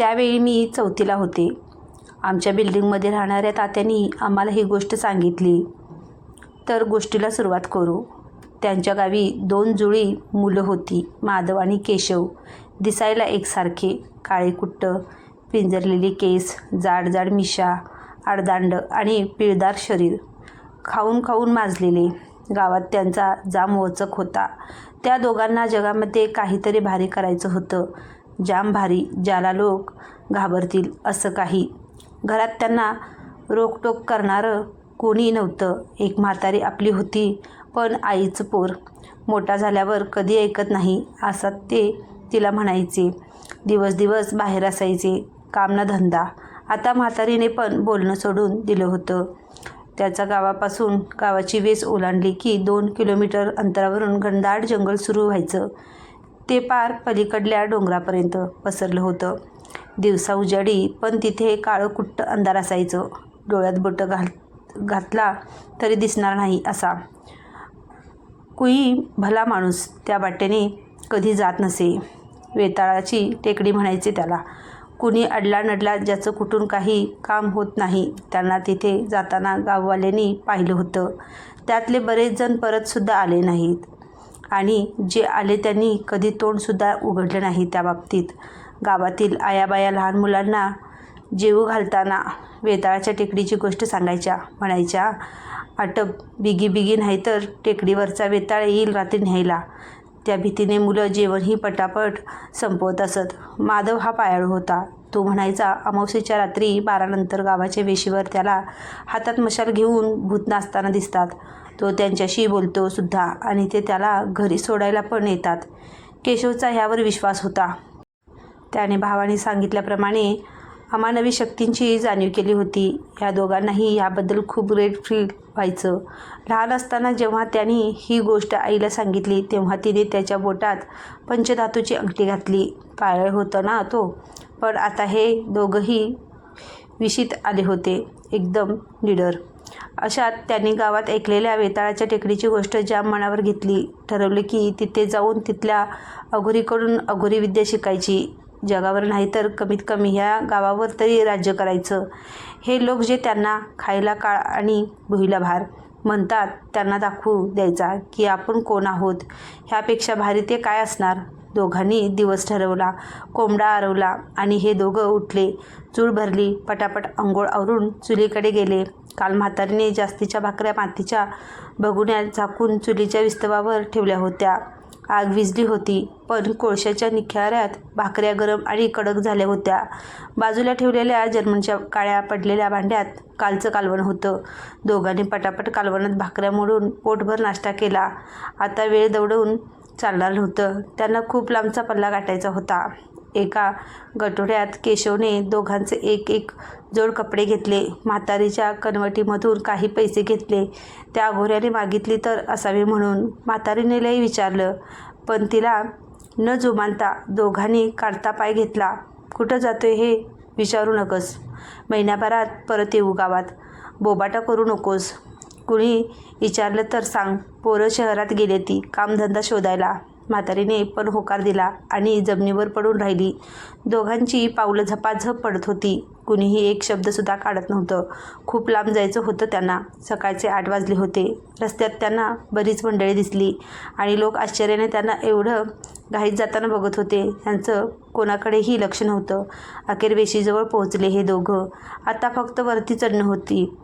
त्यावेळी मी चौथीला होते. आमच्या बिल्डिंगमध्ये राहणाऱ्या तात्यांनी आम्हाला ही गोष्ट सांगितली. तर गोष्टीला सुरुवात करू. त्यांच्या गावी दोन जुळी मुलं होती माधव आणि केशव. दिसायला एकसारखे काळे कुट्ट पिंजरलेली केस जाड जाड मिशा आडदांड आणि पिळदार शरीर. खाऊन खाऊन माजलेले. गावात त्यांचा जाम वचक होता. त्या दोघांना जगामध्ये काहीतरी भारी करायचं होतं. जाम भारी ज्याला लोक घाबरतील असं काही. घरात त्यांना रोकटोक करणारं कोणी नव्हतं. एक म्हातारी आपली होती पण आईचं पोर. मोठा झाल्यावर कधी ऐकत नाही असं ते तिला म्हणायचे. दिवस दिवस बाहेर असायचे काम ना धंदा. आता म्हातारीने पण बोलणं सोडून दिलं होतं. त्याचा गावापासून गावाची वेस ओलांडली की दोन किलोमीटर अंतरावरून घनदाट जंगल सुरू व्हायचं. ते पार पलीकडल्या डोंगरापर्यंत पसरलं होतं. दिवसा उजाडी पण तिथे काळं कुट्ट अंधार असायचं. डोळ्यात बोटं घाल घातला तरी दिसणार नाही असा. कुई भला माणूस त्या वाटेने कधी जात नसे. वेताळाची टेकडी म्हणायचे त्याला. कुणी अडला नडला ज्याचं कुठून काही काम होत नाही त्यांना तिथे जाताना गाववाल्यांनी पाहिलं होतं. त्यातले बरेच जण परतसुद्धा आले नाहीत. आणि जे आले त्यांनी कधी तोंडसुद्धा उघडलं नाही त्या बाबतीत. गावातील आयाबाया लहान मुलांना जेवू घालताना वेताळाच्या टेकडीची गोष्ट सांगायच्या म्हणायच्या आटप बिगी बिगी नाही तर टेकडीवरचा वेताळ येईल रात्री न्यायला. त्या भीतीने मुलं जेवणही पटापट संपवत असत. माधव हा पायाळू होता. तो म्हणायचा अमावस्येच्या रात्री बारानंतर गावाच्या वेशीवर त्याला हातात मशाल घेऊन भूत नाचताना दिसतात. तो त्यांच्याशी बोलतो सुद्धा आणि ते त्याला घरी सोडायला पण येतात. केशवचा ह्यावर विश्वास होता. त्याने भावाने सांगितल्याप्रमाणे अमानवी शक्तींची जाणीव केली होती. या दोघांनाही याबद्दल खूप ग्रेट फील व्हायचं. लहान असताना जेव्हा त्यांनी ही गोष्ट आईला सांगितली तेव्हा तिने त्याच्या बोटात पंचधातूची अंगठी घातली. पायळ होतं ना तो. पण आता हे दोघंही विशीत आले होते. एकदम निडर. अशात त्यांनी गावात ऐकलेल्या वेताळाच्या टेकडीची गोष्ट जाम मनावर घेतली ठरवले की तिथे जाऊन तिथल्या अघोरीकडून अघोरी विद्या शिकायची. जगावर नाही तर कमीत कमी ह्या गावावर तरी राज्य करायचं. हे लोक जे त्यांना खायला काळ आणि भुईला भार म्हणतात त्यांना दाखवू द्यायचा की आपण कोण आहोत? ह्यापेक्षा भारी ते काय असणार? दोघांनी दिवस ठरवला कोंबडा आरवला आणि हे दोघं उठले. चूळ भरली पटापट अंघोळ आवरून चुलीकडे गेले. काल म्हातारीने जास्तीच्या भाकऱ्या मातीच्या बघुण्यात झाकून चुलीच्या विस्तवावर ठेवल्या होत्या. आग विजली होती पण कोळशाच्या निखाऱ्यात भाकऱ्या गरम आणि कडक झाल्या होत्या. बाजूला ठेवलेल्या जर्मनच्या काळ्या पडलेल्या भांड्यात कालचं कालवण होतं. दोघांनी पटापट कालवणात भाकऱ्या मोडून पोटभर नाश्ता केला. आता वेळ दौडवून चालणार नव्हतं. त्यांना खूप लांबचा पल्ला गाठायचा होता. एका गठोड्यात केशवने दोघांचे एक एक जोड कपडे घेतले. म्हातारीच्या कनवटीमधून काही पैसे घेतले. त्या अघोऱ्याने मागितली तर असावे म्हणून म्हातारीने लई विचारलं. पण तिला न जुमानता दोघांनी काढता पाय घेतला. कुठं जातोय हे विचारू नकोस. महिन्याभरात परत येऊ गावात. बोबाटा करू नकोस. कुणी विचारलं तर सांग. पोरं शहरात गेले ती. कामधंदा शोधायला. म्हातारीने पण होकार दिला आणि जमिनीवर पडून राहिली. दोघांची पावलं झपाझप पडत होती. कुणीही एक शब्दसुद्धा काढत नव्हतं. खूप लांब जायचं होतं त्यांना. सकाळचे आठ वाजले होते. रस्त्यात त्यांना बरीच मंडळी दिसली आणि लोक आश्चर्याने त्यांना एवढं घाईत जाताना बघत होते. त्यांचं कोणाकडेही लक्ष नव्हतं. अखेर वेशीजवळ पोहोचले हे दोघं. आता फक्त वरती चढणं होती.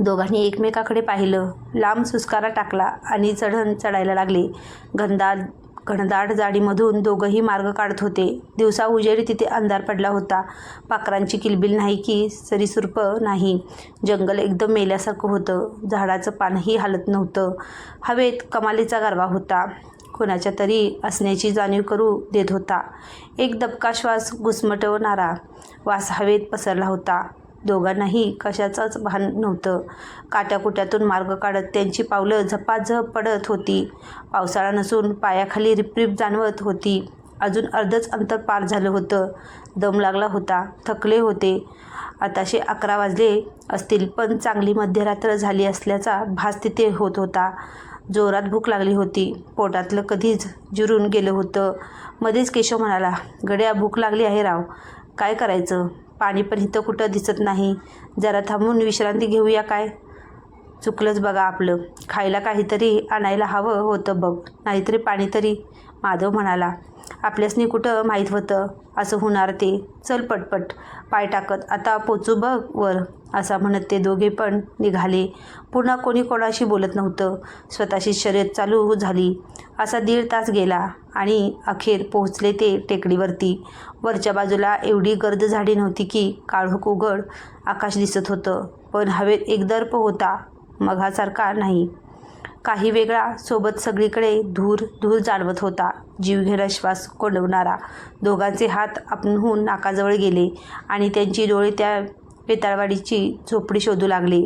दोघांनी एकमेकाकडे पाहिलं. लांब सुस्कारा टाकला आणि चढण चढायला लागले. घनदाट घनदाट जाडीमधून दोघंही मार्ग काढत होते. दिवसा उजेडी तिथे अंधार पडला होता. पाखरांची किलबिल नाही की सरीसुरप नाही. जंगल एकदम मेल्यासारखं होतं. झाडाचं पानही हालत नव्हतं. हवेत कमालीचा गारवा होता. कोणाच्या तरी असण्याची जाणीव करू देत होता. एक दबका श्वास घुसमटवणारा वास हवेत पसरला होता. दोघांनाही कशाचंच भान नव्हतं. काट्याकुट्यातून मार्ग काढत त्यांची पावलं झपाझप पडत होती. पावसाळा नसून पायाखाली रिपरिप जाणवत होती. अजून अर्धच अंतर पार झालं होतं. दम लागला होता. थकले होते. आताशे अकरा वाजले असतील पण चांगली मध्यरात्र झाली असल्याचा भास तिथे होत होता. जोरात भूक लागली होती. पोटातलं कधीच जिरून गेलं होतं. मध्येच केशव म्हणाला गड्या भूक लागली आहे राव. काय करायचं? पाणी पण इथं कुठं दिसत नाही. जरा थांबून विश्रांती घेऊया काय? चुकलंच बघा आपलं. खायला काहीतरी आणायला हवं होतं बघ. नाहीतरी पाणी तरी. माधव म्हणाला आपल्यासनी कुठं माहीत होतं? असं होणार ते. चल पटपट. पाय टाकत. आता पोचू बघ वर. असा म्हणत ते दोघे पण निघाले. पुन्हा कोणी कोणाशी बोलत नव्हतं. स्वतःची शर्यत चालू झाली. असा दीड तास गेला आणि अखेर पोहोचले ते टेकडीवरती. वरच्या बाजूला एवढी गर्द झाडी नव्हती की काळोख उघड आकाश दिसत होतं. पण हवेत एक दर्प होता. मघासारखा नाही. काही वेगळा सोबत सगळीकडे धूर धूर जाणवत होता. जीवघेणा श्वास कोंडवणारा. दोघांचे हात आपणहून नाकाजवळ गेले आणि त्यांची डोळे त्या पेताळवाडीची झोपडी शोधू लागले.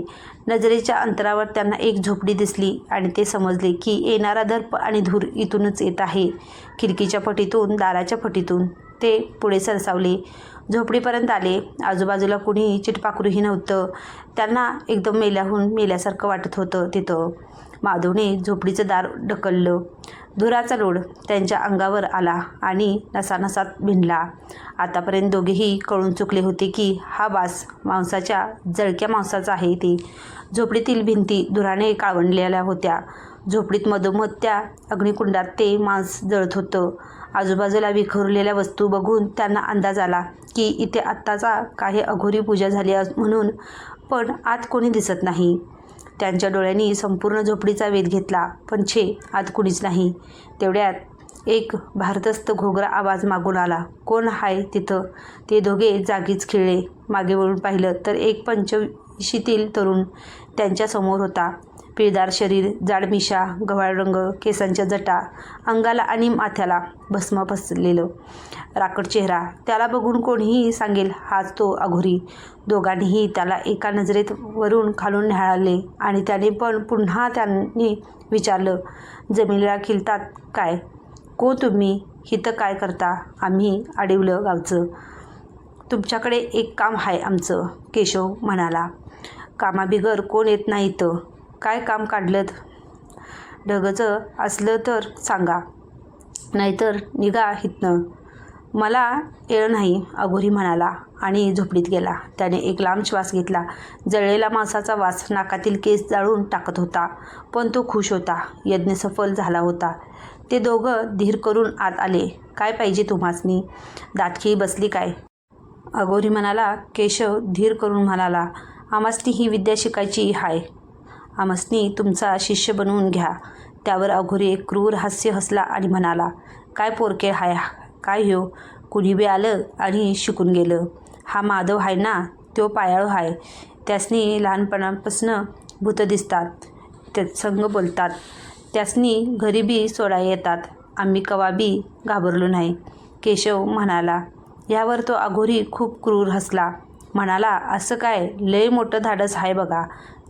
नजरेच्या अंतरावर त्यांना एक झोपडी दिसली आणि ते समजले की येणारा दर्प आणि धूर इथूनच येत आहे. खिडकीच्या फटीतून दाराच्या फटीतून ते पुढे सरसावले. झोपडीपर्यंत आले. आजूबाजूला कुणी चिटपाखरूही नव्हतं. त्यांना एकदम मेल्याहून मेल्यासारखं वाटत होतं तिथं. माधवने झोपडीचं दार ढकललं. धुराचा लोड त्यांच्या अंगावर आला आणि नसानसात भिनला. आतापर्यंत दोघेही कळून चुकले होते की हा वास मांसाच्या जळक्या मांसाचा आहे ते. झोपडीतील भिंती धुराने काळवणलेल्या होत्या. झोपडीत मधोमध त्या अग्निकुंडात ते मांस जळत होतं. आजूबाजूला विखुरलेल्या वस्तू बघून त्यांना अंदाज आला की इथे आत्ताचा काही अघोरी पूजा झाली अस- म्हणून पण आत कोणी दिसत नाही. त्यांच्या डोळ्यांनी संपूर्ण झोपडीचा वेध घेतला पण छे आत कुणीच नाही. तेवढ्यात एक भारदस्त घोगरा आवाज मागून आला कोण हाय तिथं ते दोघे जागीच खिळले. मागे वळून पाहिलं तर एक पंचवीशीतील तरुण त्यांच्यासमोर होता. पिळदार शरीर जाड मिशा गव्हाळ रंग केसांच्या जटा अंगाला आणि माथ्याला भस्म फसलेलं राकट चेहरा त्याला बघून कोणीही सांगेल हाच तो अघोरी. दोघांनीही त्याला एका नजरेत वरून खालून न्याहाळले आणि त्याने पण पुन्हा त्यांनी विचारलं जमिनीला खिलतात काय? को तुम्ही? हिथं काय करता? आम्ही अडवलं गावचं. तुमच्याकडे एक काम आहे आमचं केशव म्हणाला. कामाबिगर कोण येत नाही इथं काय काम काढलं ढगचं असलं तर सांगा. नाहीतर निघा हितनं. मला येळ नाही अघोरी म्हणाला आणि झोपडीत गेला. त्याने एक लांब श्वास घेतला. जळलेला मांसाचा वास नाकातील केस जाळून टाकत होता पण तो खुश होता. यज्ञ सफल झाला होता. ते दोघं धीर करून आत आले. काय पाहिजे तुम्हासनी? दातखी बसली काय? अघोरी म्हणाला. केशव धीर करून म्हणाला. आमासनी ही विद्या शिकायची हाय. आमसनी तुमचा शिष्य बनवून घ्या. त्यावर अघोरी एक क्रूर हास्य हसला आणि म्हणाला काय पोरके हाय काय हो कुणी बी आलं आणि शिकून गेलं. हा माधव आहे ना तो पायाळू आहे त्यासनी लहानपणापासून भूत दिसतात त्यात संग बोलतात. त्यासनी घरी बी सोडा येतात. आम्ही कवा बी घाबरलो नाही. केशव म्हणाला यावर तो अघोरी खूप क्रूर हसला. म्हणाला असं काय? लय मोठं धाडस आहे बघा.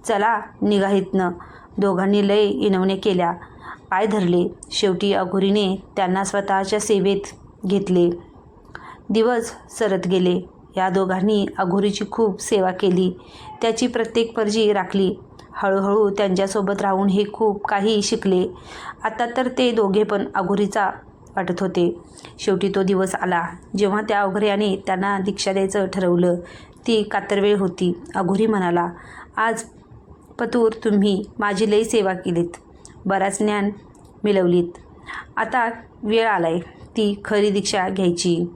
चला निघा इथनं. दोघांनी लय इनवणे केल्या. पाय धरले. शेवटी अघोरीने त्यांना स्वतःच्या सेवेत घेतले. दिवस सरत गेले. या दोघांनी अघोरीची खूप सेवा केली. त्याची प्रत्येक पर्जी राखली. हळूहळू त्यांच्यासोबत राहून हे खूप काही शिकले. आता तर ते दोघे पण अघोरीचा वाटत होते. शेवटी तो दिवस आला. जेव्हा त्या अघोऱ्याने त्यांना दीक्षा द्यायचं ठरवलं ती कातरवेळ होती. अघोरी म्हणाला आज पतूर तुम्ही माझी लई सेवा केलीत. बराच ज्ञान मिळवलीत. आता वेळ आलाय ती खरी दीक्षा घ्यायची.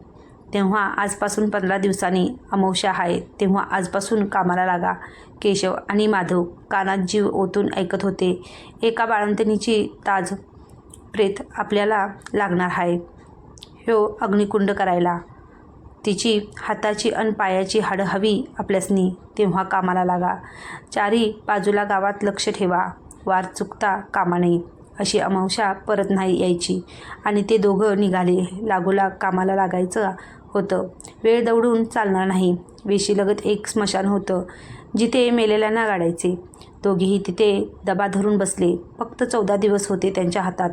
तेव्हा आजपासून पंधरा दिवसांनी अमावश्या आहे तेव्हा आजपासून कामाला लागा. केशव आणि माधव कानात जीव ओतून ऐकत होते. एका बाळंतणीची ताज प्रेत आपल्याला लागणार आहे. ह्यो अग्निकुंड करायला. तिची हाताची अन पायाची हाडं हवी आपल्यासनी तेव्हा कामाला लागा. चारी बाजूला गावात लक्ष ठेवा. वार चुकता कामा नये अशी अमावशा परत नाही यायची. आणि ते दोघं निघाले. लागोलाग कामाला लागायचं होतं. वेळ दौडून चालणार नाही. वेशीलगत एक स्मशान होतं जिथे मेलेल्यांना गाडायचे. दोघेही तिथे दबा धरून बसले. फक्त चौदा दिवस होते त्यांच्या हातात.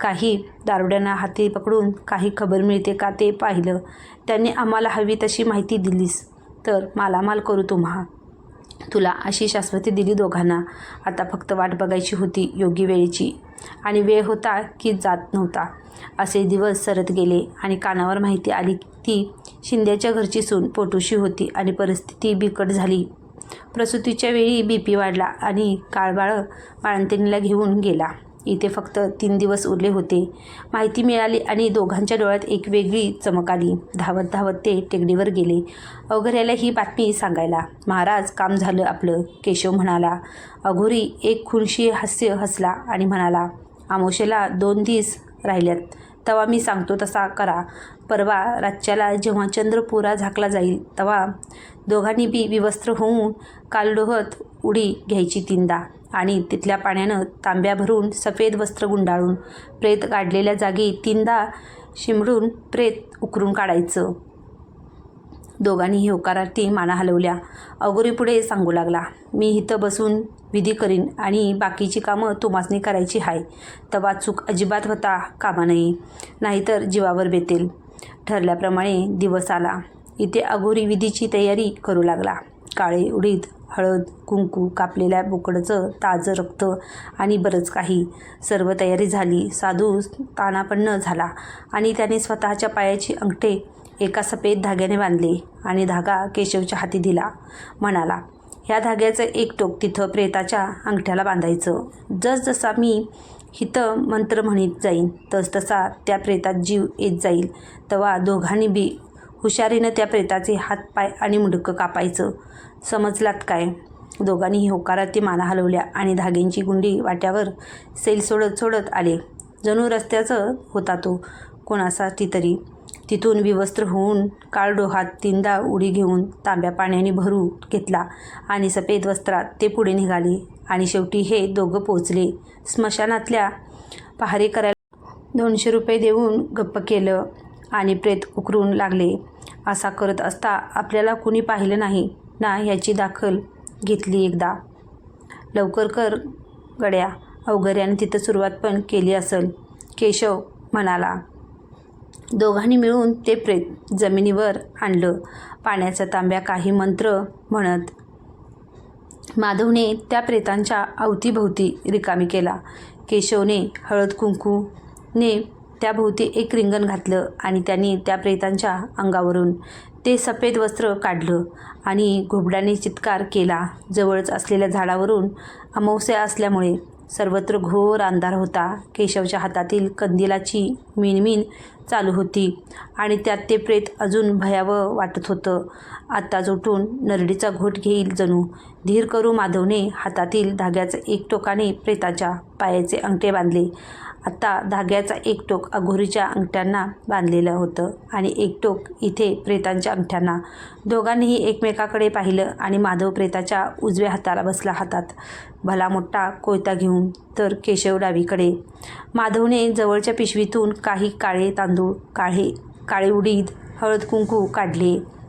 काही दारुड्यांना हाती पकडून काही खबर मिळते का ते पाहिलं. त्यांनी आम्हाला हवी तशी माहिती दिलीस तर मालामाल करू तुम्हा. तुला अशी शाश्वती दिली दोघांना. आता फक्त वाट बघायची होती योग्य वेळेची. आणि वेळ होता की जात नव्हता. असे दिवस सरत गेले आणि कानावर माहिती आली ती शिंद्याच्या घरची सून पोटूशी होती आणि परिस्थिती बिकट झाली. प्रसूतीच्या वेळी बी पी वाढला आणि काळबाळ बाळंतिणीला घेऊन गेला. इथे फक्त तीन दिवस उरले होते. माहिती मिळाली आणि दोघांच्या डोळ्यात एक वेगळी चमक आली. धावत धावत ते टेकडीवर गेले. अवघऱ्याला ही बातमी सांगायला. महाराज काम झालं आपलं केशव म्हणाला. अघोरी एक खुनशी हास्य हसला आणि म्हणाला आमोशेला दोन दिस राहिल्यात. तेव्हा मी सांगतो तसा करा. परवा राज्याला जेव्हा चंद्रपुरा झाकला जाईल तेव्हा दोघांनी बी विवस्त्र होऊन कालडोहत उडी घ्यायची तीनदा आणि तिथल्या पाण्यानं तांब्या भरून सफेद वस्त्र गुंडाळून प्रेत काढलेल्या जागी तीनदा शिमडून प्रेत उकरून काढायचं. दोघांनीही होकारार्थी माना हलवल्या. अगोरी पुढे सांगू लागला मी इथं बसून विधी करीन आणि बाकीची कामं तुमासनी करायची हाय. तवा चूक अजिबात होता कामा नये नाहीतर जीवावर बेतेल. ठरल्याप्रमाणे दिवस आला. इथे अघोरी विधीची तयारी करू लागला. काळे उडीद हळद कुंकू कापलेल्या बोकडचं ताजं रक्त आणि बरंच काही. सर्व तयारी झाली. साधू तानापन्न झाला आणि त्याने स्वतःच्या पायाची अंगठे एका सफेद धाग्याने बांधले आणि धागा केशवच्या हाती दिला. म्हणाला ह्या धाग्याचं एक टोक तिथं प्रेताच्या अंगठ्याला बांधायचं. जसजसा मी हिथं मंत्र म्हणत जाईन तसतसा त्या प्रेतात जीव येत जाईल. तेव्हा दोघांनी बी हुशारीनं त्या प्रेताचे हातपाय आणि मुडकं कापायचं. समजलात काय? दोघांनीही ती माना हलवल्या आणि धाग्यांची गुंडी वाट्यावर सैल सोडत सोडत आले. जणू रस्त्याचं होता तो कोणासाठी तरी तिथून विवस्त्र होऊन काळडोहात तीनदा उडी घेऊन तांब्या पाण्याने भरू घेतला आणि सफेद वस्त्रात ते पुढे निघाले. आणि शेवटी हे दोघं पोचले स्मशानातल्या पहारे करायला दोनशे रुपये देऊन गप्प केलं आणि प्रेत उकरून लागले. असा करत असता आपल्याला कुणी पाहिलं नाही ना ह्याची दाखल घेतली एकदा. लवकर कर गड्या अवघऱ्याने तिथं सुरुवात पण केली असेल केशव म्हणाला. दोघांनी मिळून ते प्रेत जमिनीवर आणलं. पाण्याचा तांब्या काही मंत्र म्हणत माधवने त्या प्रेतांच्या अवतीभोवती रिकामी केला. केशवने हळद कुंकूने त्याभोवती एक रिंगण घातलं आणि त्यांनी त्या प्रेतांच्या अंगावरून ते सफेद वस्त्र काढलं आणि घोबडाने चित्कार केला. जवळच असलेल्या झाडावरून अमावस्या असल्यामुळे सर्वत्र घोर अंधार होता. केशवच्या हातातील कंदिलाची मिनमिन चालू होती आणि त्यात ते प्रेत अजून भयावह वाटत होतं. आत्ताच उठून नरडीचा घोट घेईल जणू. धीर करू माधवने हातातील धाग्याचं एक टोकाने प्रेताच्या पायाचे अंगठे बांधले. आत्ता धाग्याचा एक टोक अघोरीच्या अंगठ्यांना बांधलेलं होतं आणि एक टोक इथे प्रेतांच्या अंगठ्यांना. दोघांनीही एकमेकाकडे पाहिलं आणि माधव प्रेताच्या उजव्या हाताला बसला हातात. भला मोठा कोयता घेऊन तर केशव डावीकडे. माधवने जवळच्या पिशवीतून काही काळे तांदूळ काळे काळे उडीद हळद कुंकू काढले.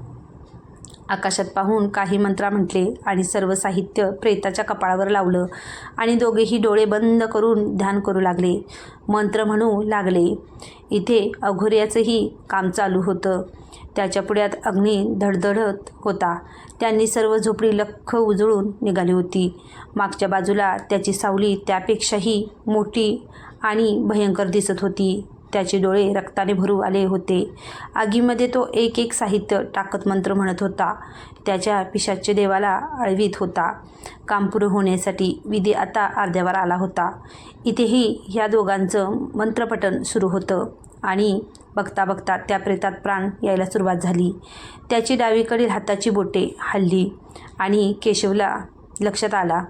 आकाशात पाहून काही मंत्रा म्हटले आणि सर्व साहित्य प्रेताच्या कपाळावर लावलं आणि दोघेही डोळे बंद करून ध्यान करू लागले. मंत्र म्हणू लागले इथे अघोऱ्याचंही काम चालू होतं. त्याच्या पुढ्यात अग्नी धडधडत होता. त्यांनी सर्व झोपडी लख्ख उजळून निघाली होती. मागच्या बाजूला त्याची सावली त्यापेक्षाही मोठी आणि भयंकर दिसत होती. त्याचे डोळे रक्ताने भरू आले होते. आगीमध्ये तो एक एक साहित्य टाकत मंत्र म्हणत होता. त्याच्या पिशाचे देवाला आळवीत होता. काम पुरं होण्यासाठी विधी आता अर्ध्यावर आला होता. इथेही ह्या दोघांचं मंत्रपठण सुरू होतं आणि बघता बघता त्या प्रेतात प्राण यायला सुरुवात झाली. त्याची डावीकडील हाताची बोटे हल्ली आणि केशवला लक्षात आला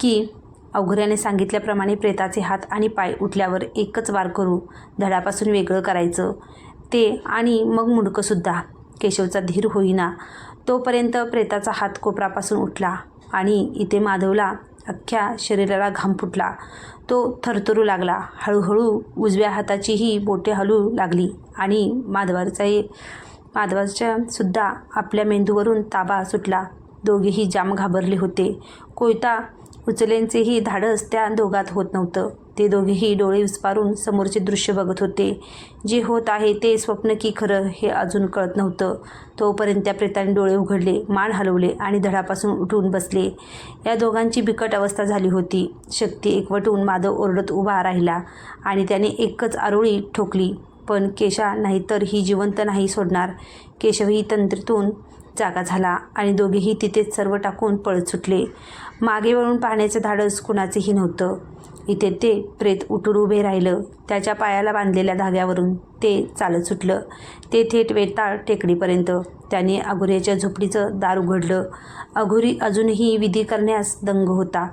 की अवघऱ्याने सांगितल्याप्रमाणे प्रेताचे हात आणि पाय उठल्यावर एकच वार करू धडापासून वेगळं करायचं. ते आणि मग मुडकंसुद्धा केशवचा धीर होईना. तोपर्यंत प्रेताचा हात कोपरापासून उठला आणि इथे माधवला अख्ख्या शरीराला घाम फुटला. तो थरथरू लागला. हळूहळू उजव्या हाताचीही बोटे हलू लागली आणि माधवाचाही माधवाच्या सुद्धा आपल्या मेंदूवरून ताबा सुटला. दोघेही जाम घाबरले होते. कोयता उचलेंचेही धाडस त्या दोघात होत नव्हतं. ते दोघेही डोळे विस्पारून समोरचे दृश्य बघत होते. जे होत आहे ते स्वप्न की खरं हे अजून कळत नव्हतं. तोपर्यंत त्या प्रेताने डोळे उघडले मान हलवले आणि धडापासून उठून बसले. या दोघांची बिकट अवस्था झाली होती. शक्ती एकवटून माधव ओरडत उभा राहिला आणि त्याने एकच आरोळी ठोकली. पण केशा नाहीतर ही जिवंत नाही सोडणार. केशवही तंत्रीतून जागा झाला आणि दोघेही तिथेच सर्व टाकून पळत सुटले. मागे वळून पाहण्याचं धाडस कुणाचेही नव्हतं. इथे ते प्रेत उठून उभे राहिलं. त्याच्या पायाला बांधलेल्या धाग्यावरून ते चालत सुटलं. ते थेट वेताळ टेकडीपर्यंत. त्याने अघोऱ्याच्या झोपडीचं दार उघडलं. अघोरी अजूनही विधी करण्यास दंग होता.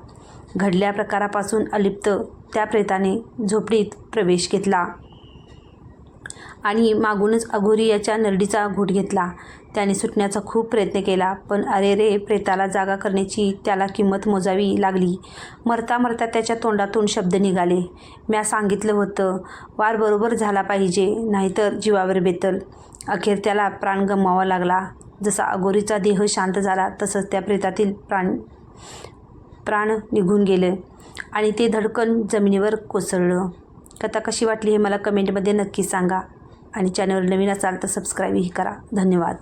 घडल्या प्रकारापासून अलिप्त त्या प्रेताने झोपडीत प्रवेश घेतला. आणि मागूनच अघोरी याच्या नरडीचा घोट घेतला. त्याने सुटण्याचा खूप प्रयत्न केला पण अरे रे प्रेताला जागा करण्याची त्याला किंमत मोजावी लागली. मरता मरता त्याच्या तोंडातून शब्द निघाले. म्या सांगितलं होतं वार बरोबर झाला पाहिजे नाहीतर जीवावर बेतल. अखेर त्याला प्राण गमवावा लागला. जसा अघोरीचा देह शांत झाला तसंच त्या प्रेतातील प्राण प्राण निघून गेले आणि ते धडकन जमिनीवर कोसळलं. कथा कशी वाटली हे मला कमेंटमध्ये नक्की सांगा. आणि चॅनलवर नवीन असाल तर सबस्क्राईबही करा. धन्यवाद.